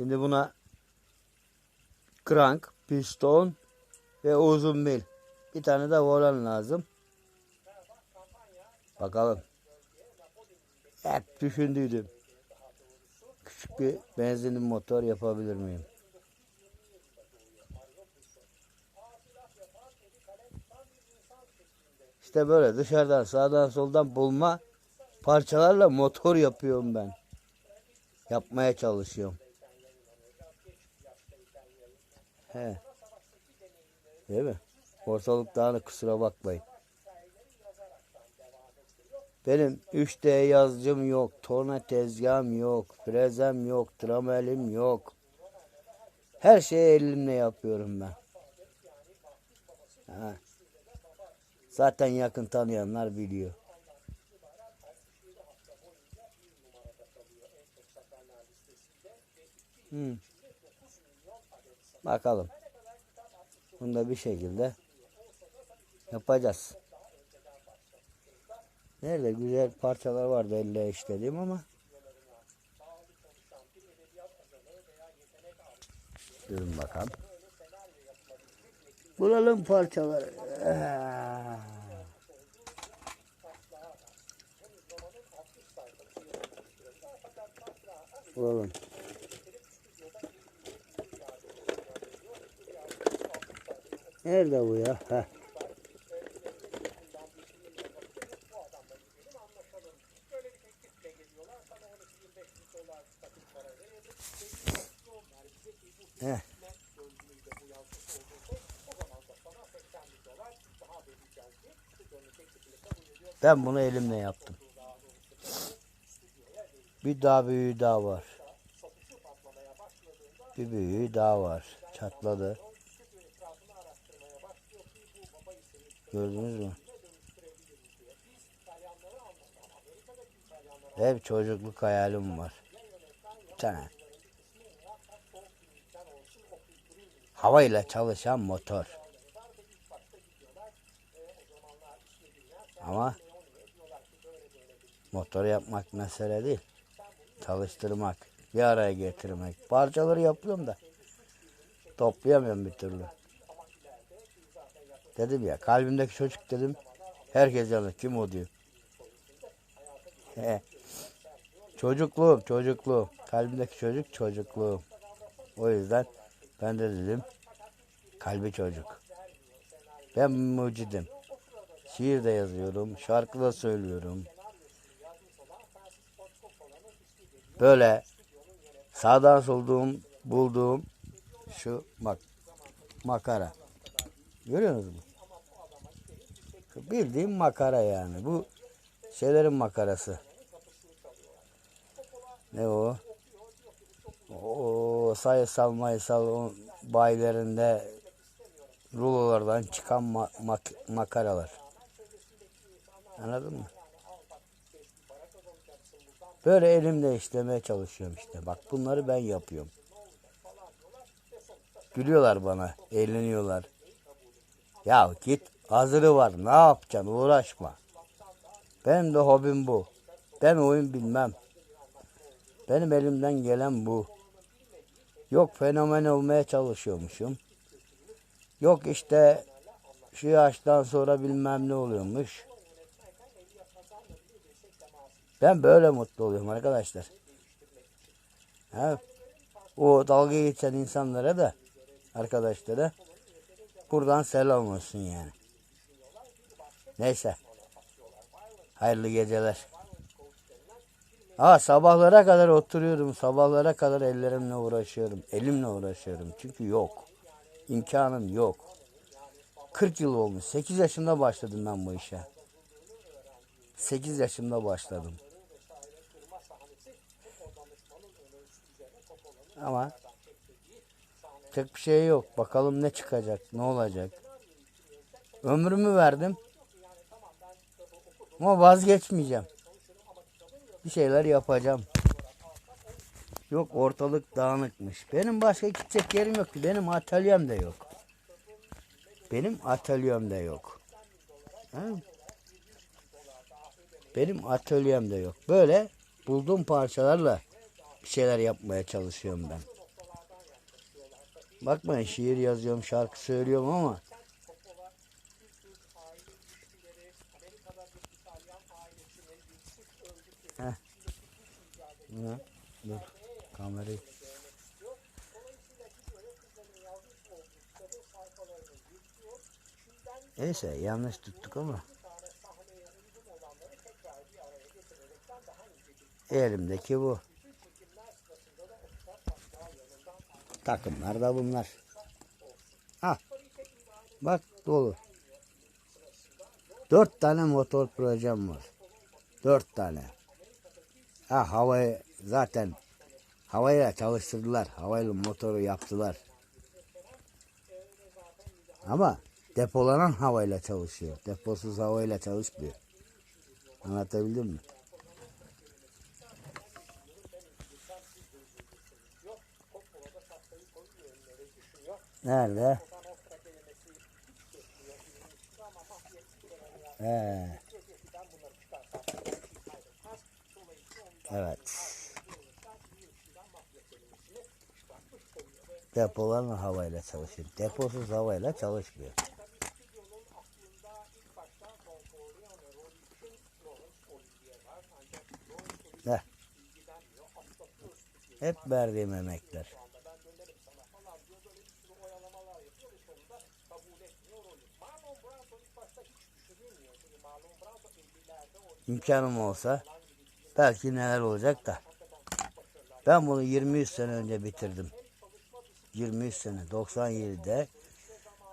Şimdi buna krank, piston ve uzun mil. Bir tane de volan lazım. Bakalım. Hep düşündüydüm. Küçük bir benzinli motor yapabilir miyim? İşte böyle dışarıdan sağdan soldan bulma parçalarla motor yapıyorum ben. Yapmaya çalışıyorum. He. Değil mi? Ortalık dağınık kusura bakmayın. Benim 3D yazıcım yok, torna tezgahım yok, frezem yok, tramelim yok. Her şeyi elimle yapıyorum ben. Ha. Zaten yakın tanıyanlar biliyor. Hmm. Bakalım. Bunu da bir şekilde yapacağız. Nerede güzel parçalar vardı elle işlediğim ama Durun bakalım. Bulalım parçaları. Bulalım. Nerede bu ya? Heh. Ben bunu elimle yaptım. Bir daha büyüğü daha var. Bir büyüğü daha var. Çatladı. Gördünüz mü? Hep çocukluk hayalim var. Bir tane. Havayla çalışan motor. Ama motor yapmak mesele değil. Çalıştırmak, bir araya getirmek. Parçaları yapıyorum da toplayamıyorum bir türlü. Dedim ya kalbimdeki çocuk dedim. Herkes yanır. Kim o diyor. Çocukluğum, çocukluğum. Kalbimdeki çocuk çocukluğum. O yüzden ben de dedim kalbi çocuk. Ben mucidim. Şiir de yazıyorum, şarkı da söylüyorum. Böyle sağdan solduğum, bulduğum şu bak makara. Görüyorsunuz mu? Bildiğim makara yani. Bu şeylerin makarası. Ne o? O sayısal mayısal o bayilerinde rulolardan çıkan ma- mak- makaralar. Anladın mı? Böyle elimle işlemeye çalışıyorum işte. Bak bunları ben yapıyorum. Gülüyorlar bana, eğleniyorlar. Ya git hazırı var ne yapacaksın uğraşma. Benim de hobim bu. Ben oyun bilmem. Benim elimden gelen bu. Yok fenomen olmaya çalışıyormuşum. Yok işte şu yaştan sonra bilmem ne oluyormuş. Ben böyle mutlu oluyorum arkadaşlar. Ha, o dalga geçen insanlara da arkadaşlara buradan selam olsun yani. Neyse. Hayırlı geceler. Ha sabahlara kadar oturuyorum. Sabahlara kadar ellerimle uğraşıyorum. Elimle uğraşıyorum. Çünkü yok. İmkanım yok. 40 yıl olmuş. 8 yaşında başladım ben bu işe. 8 yaşımda başladım. Ama tek bir şey yok. Bakalım ne çıkacak, ne olacak. Ömrümü verdim. Ama vazgeçmeyeceğim. Bir şeyler yapacağım. Yok ortalık dağınıkmış. Benim başka gidecek yerim yok ki. Benim atölyem de yok. Benim atölyem de yok. Ha? Benim atölyem de yok. Böyle bulduğum parçalarla bir şeyler yapmaya çalışıyorum ben. Bakmayın şiir yazıyorum, şarkı söylüyorum ama Buna, dur kamerayı. Neyse yanlış tuttuk ama. Elimdeki bu. Takımlar da bunlar. Ha. Bak dolu. Dört tane motor projem var. Dört tane. Ha havayı zaten havayla çalıştırdılar. Havayla motoru yaptılar. Ama depolanan havayla çalışıyor. Deposuz havayla çalışmıyor. Anlatabildim mi? Nerede? He. Evet. Depolanan havayla çalışıyor. Deposuz havayla çalışmıyor. Heh. Hep verdiğim emekler. İmkanım olsa belki neler olacak da. Ben bunu 23 sene önce bitirdim. 23 sene 97'de.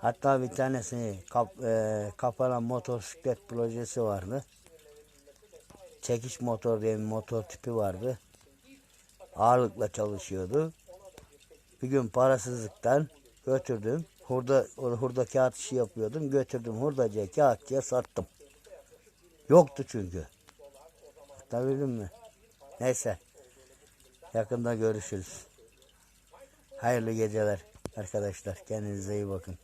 Hatta bir tanesini kap, e, kapanan motosiklet projesi vardı. Çekiş motor diye bir motor tipi vardı. Ağırlıkla çalışıyordu. Bir gün parasızlıktan götürdüm. Hurda, hurda kağıt işi yapıyordum. Götürdüm hurdacıya kağıtçıya sattım. Yoktu çünkü. Anlatabildim mi? Neyse. Yakında görüşürüz. Hayırlı geceler arkadaşlar. Kendinize iyi bakın.